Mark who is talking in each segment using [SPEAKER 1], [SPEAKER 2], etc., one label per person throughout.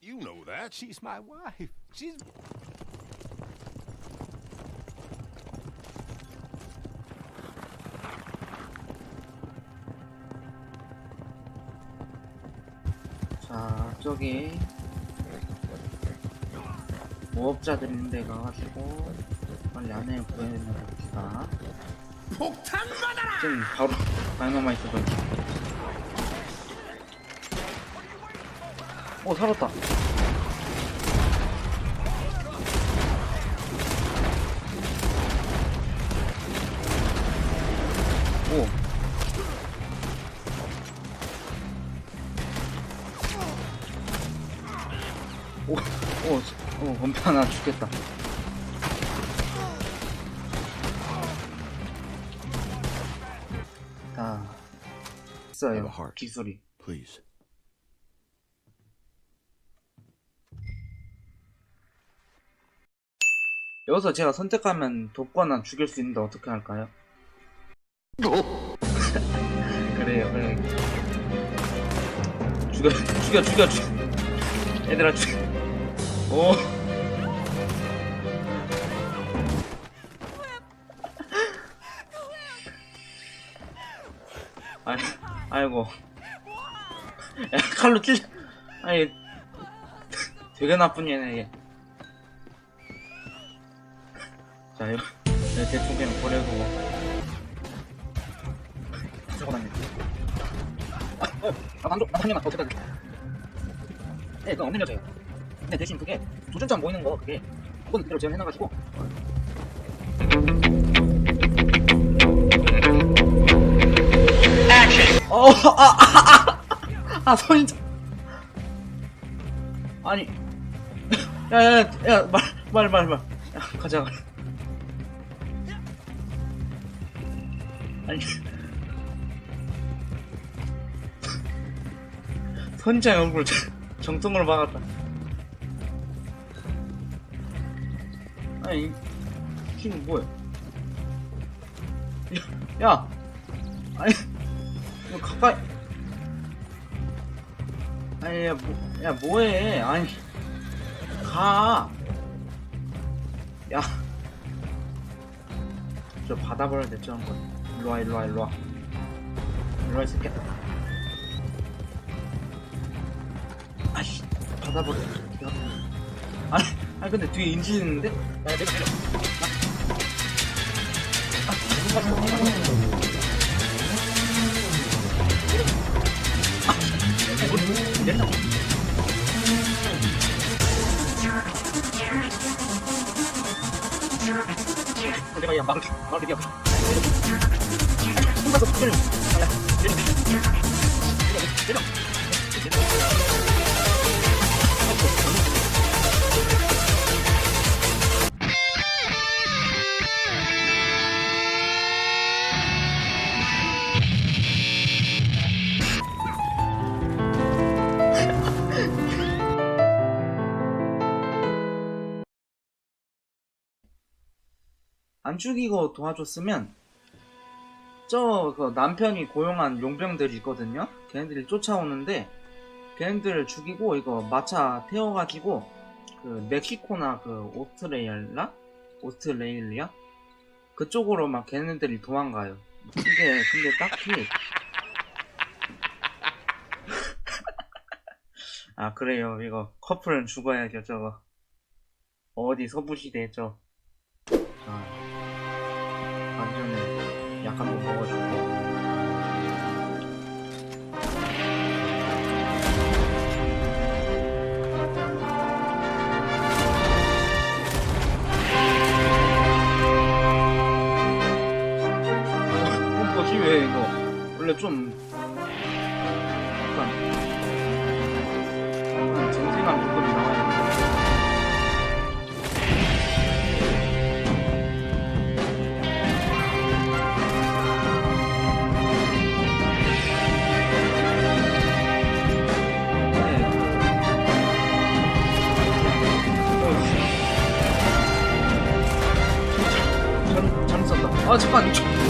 [SPEAKER 1] You know that.
[SPEAKER 2] She's my wife. She's.
[SPEAKER 3] 자, 저기 모업자들 있는 데 가가지고 빨리 안에 구해내봅시다.
[SPEAKER 1] 폭탄 받아라!
[SPEAKER 3] 지금 바로 마이너마 있어서. 오, 살았다. 원패 하나 죽겠다. 다
[SPEAKER 2] Have
[SPEAKER 3] 있어요. 기술이.
[SPEAKER 2] Please.
[SPEAKER 3] 여기서 제가 선택하면 돕거나 죽일 수 있는데 어떻게 할까요? 그래요, 그래. 죽여, 죽여, 죽여, 죽여. 얘들아, 죽여. 오. 아, 아이고. 야, 칼로 찔. 아니, 되게 나쁜 얘네, 얘. 자, 이거, 내 대충 그냥 버려두고. 쓰고 다니. 아, 어, 나 만족, 나더 어떻게 네, 그건 없는 여자예요. 근데 대신 그게 조준점 모이는 거, 그게, 그건 그대로 지원해놔가지고. 어, 아, 아, 아, 아, 아, 손이. 참- 아니. 야, 야, 야, 야, 말, 말, 말, 말. 야, 가자. 아니. 선장 얼굴 정- 정통으로 막았다. 아니, 이 친구 뭐야? 야, 야! 아니, 너 가까이. 아니, 야, 뭐, 야, 뭐해? 아니, 가! 야. 저 받아버려야 돼, 저런 거. 일로와, 일로와, 일로와. 일로와, 이 새끼야. 아이씨, 받아버려. 야. 아니, 아니, 근데 뒤에 인지 있는데? 야, 내가 내려. 나. 아, 무슨 말이야? 아, 내 려. 내가 야 말을 말을 얘기하고 혼자서 때려 야 때려 때려 때려 안 죽이고 도와줬으면 저 그 남편이 고용한 용병들이 있거든요. 걔네들이 쫓아오는데 걔네들을 죽이고 이거 마차 태워가지고 그 멕시코나 그 오스트레일라? 오스트레일리아? 그쪽으로 막 걔네들이 도망가요. 근데 근데 딱히 아 그래요. 이거 커플은 죽어야죠 저거. 어디 서부시대 저 자, 거 먹어주고. 어, 뭐지 왜 이거? 원래 좀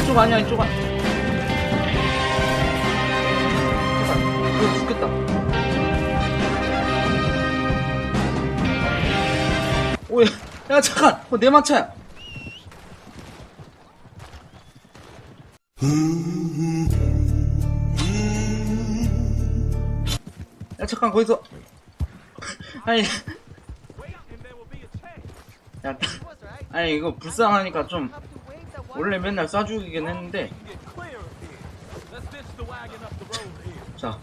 [SPEAKER 3] 이쪽, 아니야 이쪽 아니야. 이거 죽겠다. 오야 야 잠깐. 어, 내 마차야. 야 잠깐 거기서. 아니. 야 아니 이거 불쌍하니까 좀 원래 맨날 쏴주기긴 했는데. 자.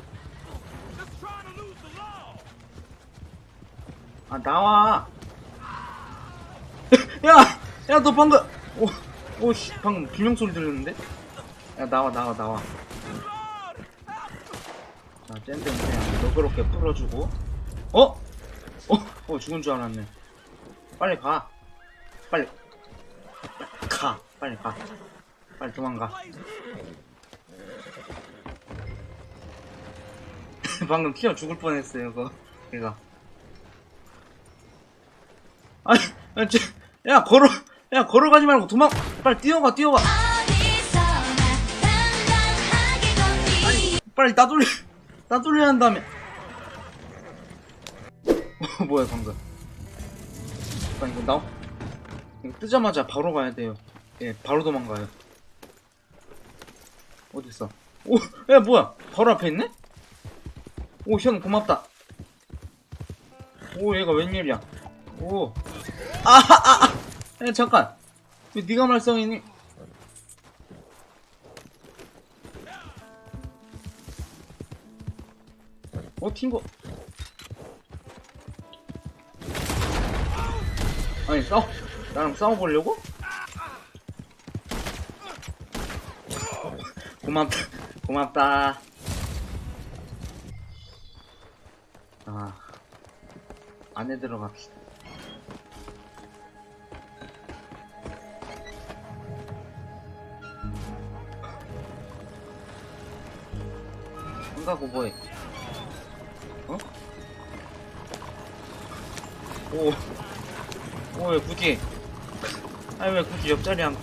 [SPEAKER 3] 아 나와 야! 야 너 방금 오, 오 씨 방금 비명 소리 들렸는데? 야 나와 나와 나와 자 젠젠 그냥 너그럽게 풀어주고 어? 어? 어 죽은 줄 알았네 빨리 가 빨리 가 빨리 가 빨리 도망가 방금 튀어 죽을 뻔했어요 그거 걔가 아니, 야, 걸어, 야, 걸어가지 말고 도망, 빨리 뛰어가, 뛰어가. 빨리 따돌려, 따돌려야 한다며. 어, 뭐야, 방금. 잠깐, 이거 나, 이거 뜨자마자 바로 가야 돼요. 예, 바로 도망가요. 어딨어? 오, 야, 뭐야? 바로 앞에 있네? 오, 현 고맙다. 오, 얘가 웬일이야? 오. 아, 아, 아. 야, 잠깐. 왜 네가 말썽이니? 어, 튄거. 아니, 싸워. 나랑 싸워보려고? 고맙다. 고맙다. 아. 안에 들어갑시다. 안 가고 뭐해? 어? 오, 오, 왜 굳이? 아니, 왜 굳이 옆자리 안,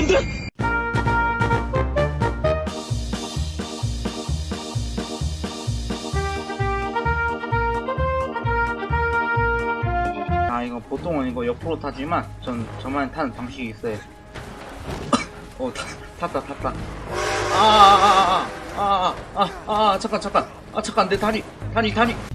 [SPEAKER 3] 안 돼! 아 이거 보통은 이거 옆으로 타지만 전 저만 타는 방식이 있어요. 어 탔, 다 탔다. 아아아아아아아 아, 아, 아, 아, 아, 아, 아, 잠깐 잠깐. 아 잠깐 내 다리 다리 다리.